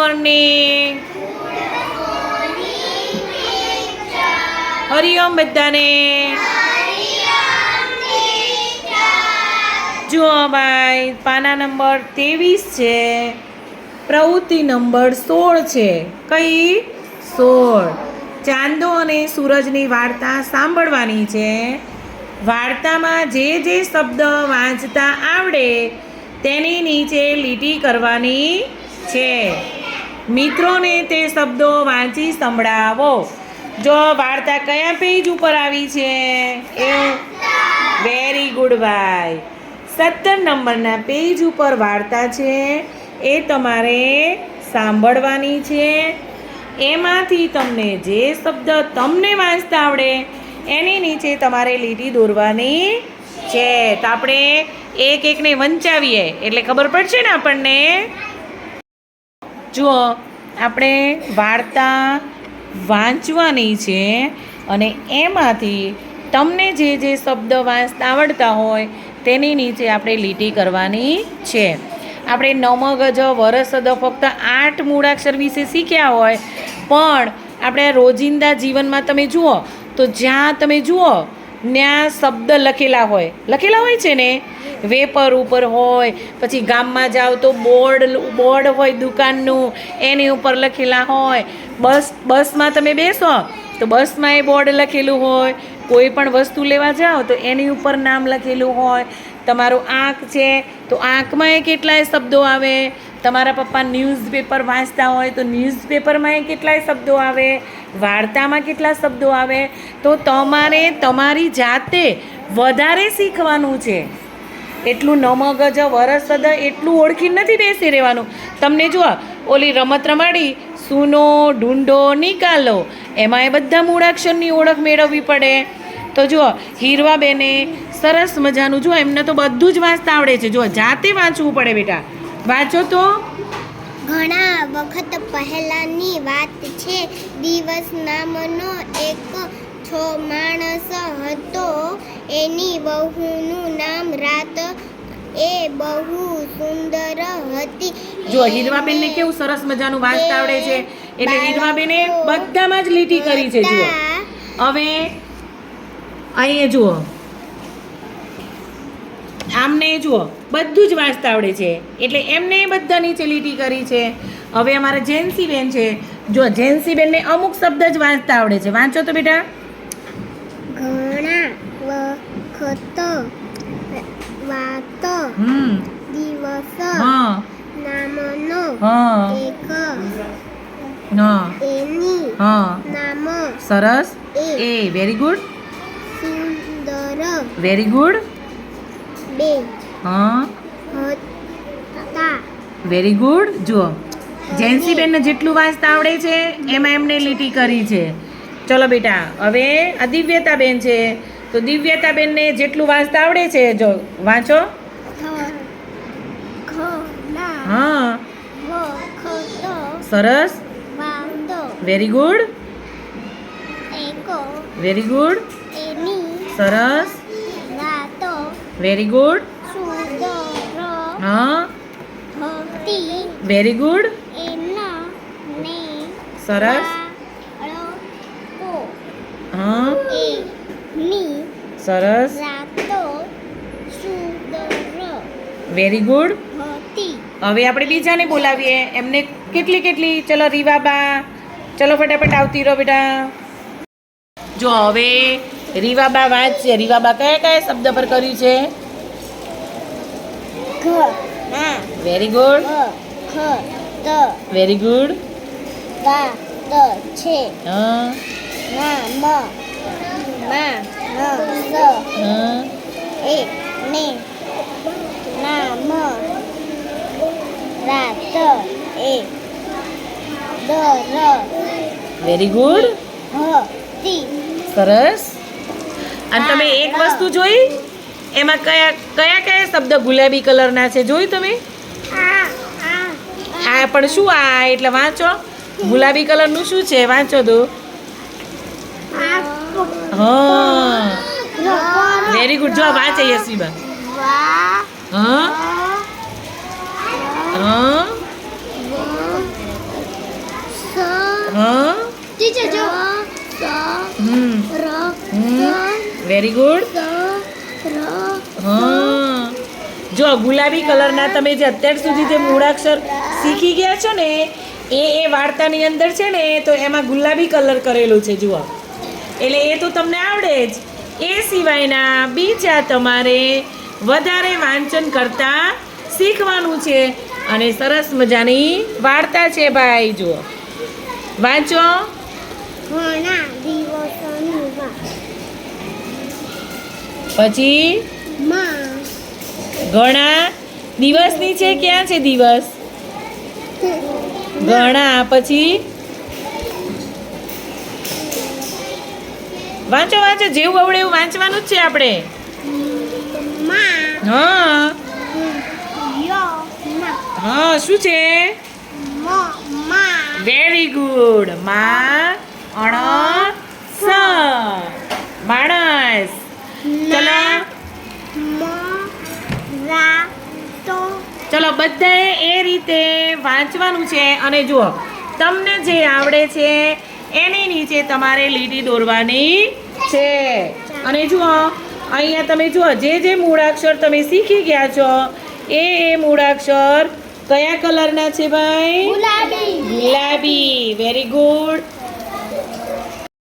Morning Hariom બધાને. જુઓ ભાઈ, પાના નંબર ત્રેવીસ છે. પ્રવૃત્તિ નંબર સોળ છે. કઈ? સોળ. ચાંદો અને સૂરજની વાર્તા સાંભળવાની છે. વાર્તામાં જે જે શબ્દ વાંચતા આવડે, તેની નીચે લીટી કરવાની છે. મિત્રોને તે શબ્દો વાંચી સંભળાવો. જો વાર્તા કયા પેજ ઉપર આવી છે? એ વેરી ગુડ ભાઈ. સત્તર નંબરના પેજ ઉપર વાર્તા છે. એ તમારે સાંભળવાની છે. એમાંથી તમને જે શબ્દ તમને વાંચતા આવડે, એની નીચે તમારે લીટી દોરવાની છે. તો આપણે એક એકને વંચાવીએ. એટલે ખબર પડશે ને આપણને? જુઓ, આપણે વાર્તા વાંચવાની છે અને એમાંથી તમને જે જે શબ્દ વાંચતા આવડતા હોય તેની નીચે આપણે લીટી કરવાની છે. આપણે નમગજ વરસ વરસદ ફક્ત આઠ મૂળાક્ષર વિશે શીખ્યા હોય, પણ આપણે રોજિંદા જીવનમાં તમે જુઓ, તો જ્યાં તમે જુઓ, ત્યાં શબ્દ લખેલા હોય. લખેલા હોય છે ને? વેપર ઉપર હોય, પછી ગામમાં જાઓ તો બોર્ડ બોર્ડ હોય દુકાનનું, એની ઉપર લખેલા હોય. બસ, બસમાં તમે બેસો, તો બસમાં એ બોર્ડ લખેલું હોય. કોઈ પણ વસ્તુ લેવા જાઓ, તો એની ઉપર નામ લખેલું હોય. તમારું આંખ છે, તો આંખમાં એ કેટલાય શબ્દો આવે? તમારા પપ્પા ન્યૂઝપેપર વાંચતા હોય, તો ન્યૂઝપેપરમાં એ કેટલાય શબ્દો આવે? વાર્તામાં કેટલા શબ્દો આવે? તો તમારે તમારી જાતે વધારે શીખવાનું છે. એટલું નમગજ વરસદ એટલું ઓળખી નથી બેસી રહેવાનું. તમને જુઓ, ઓલી રમત રમાડી, સૂનો ઢૂંઢો નિકાલો એમાં એ બધા મૂળાક્ષરની ઓળખ મેળવવી પડે. તો જુઓ હીરવાબેને સરસ મજાનું, જુઓ, એમને તો બધું જ વાંચતા આવડે છે. જુઓ, જાતે વાંચવું પડે બેટા. વાંચો તો. ઘણા વખત પહેલાની વાત છે, દિવસ નામનો એક છો માણસ હતો એની બહુનું નામ રાત એ બહુ સુંદર હતી. જો હીરવાબેનને કેવું સરસ મજાનું વાંચતા આવડે છે એટલે હીરવાબેને બધામાં જ લીટી કરી છે જુઓ. હવે અહીંયા જુઓ. આમને જુઓ બધું જ વાંચતા આવડે છે એટલે એમને બધા નીચે લીટી કરી છે. હવે અમારા જેન્સી બેન છે. જો જેન્સી બેનને અમુક શબ્દ જ વાંચતા આવડે છે. વાંચો તો બેટા ઘણા વખત વાત હમ દિવસ હા નામનો હા એક હા એની હા નામ સરસ. એ. વેરી ગુડ સુંદર વેરી ગુડ બે. હા. વેરી ગુડ જુઓ. જેન્સી બેનને જેટલું વાંચતા આવડે છે એમાં એમને લીટી કરી છે. ચલો બેટા હવે આ દિવ્યતા બેન છે. તો દિવ્યતા બેનને જેટલું વાંચતા આવડે છે જો વાંચો. હા. સરસ. વેરી ગુડ વેરી ગુડ સરસ વેરી ગુડ હા વેરી ગુડ સરસ હા સરસ વેરી ગુડ હવે આપણે બીજાને બોલાવીએ. એમને કેટલી કેટલી? ચલો રીવાબા ચલો ફટાફટ આવતી રહો બેટા. જો હવે રીવાબા વાંચશે. રીવાબા કયા કયા શબ્દ પર કર્યું છે? વેરી ગુડ વેરી ગુડ છે. હા. મ. મા હા. એ ને. ના મ. રાત એ. દ ર. વેરી ગુડ હ તી. સરસ. અને તમે એક વસ્તુ જોઈ? એમાં કયા કયા કયા શબ્દ ગુલાબી કલરના છે જોયું તમે? આ પણ શું આ? એટલે વાંચો. ગુલાબી કલરનું શું છે? વાંચો તો. હા. વેરી ગુડ જો વાંચે યશવીબા વા હા અ હા વ વેરી ગુડ સ ર હા જો ગુલાબી કલરના તમે જે અત્યાર સુધી જે મૂળાક્ષર શીખી ગયા છો ને એ એ વાર્તાની અંદર છે ને તો એમાં ગુલાબી કલર કરેલું છે જુઓ. એટલે એ તો તમને આવડે જ. એ સિવાયના બીજા તમારે વધારે વાંચન કરતા શીખવાનું છે અને સરસ મજાની વાર્તા છે ભાઈ જુઓ. વાંચો. પછી? માં ઘણા દિવસની છે ક્યાં છે દિવસ? ઘણા પછી? વાંચો વાંચો જેવું આવડે એવું વાંચવાનું જ છે આપણે. માં. હા. હા શું છે? વેરી ગુડ મા અણસ માણસ. ચલો. ચલો બધાએ એ રીતે વાંચવાનું છે અને જુઓ તમને જે આવડે છે એની નીચે તમારે લીટી દોરવાની છે. અને જુઓ અહીંયા તમે જુઓ જે જે મૂળાક્ષર તમે શીખી ગયા છો એ એ મૂળાક્ષર કયા કલરના છે ભાઈ? ગુલાબી. ગુલાબી. Very good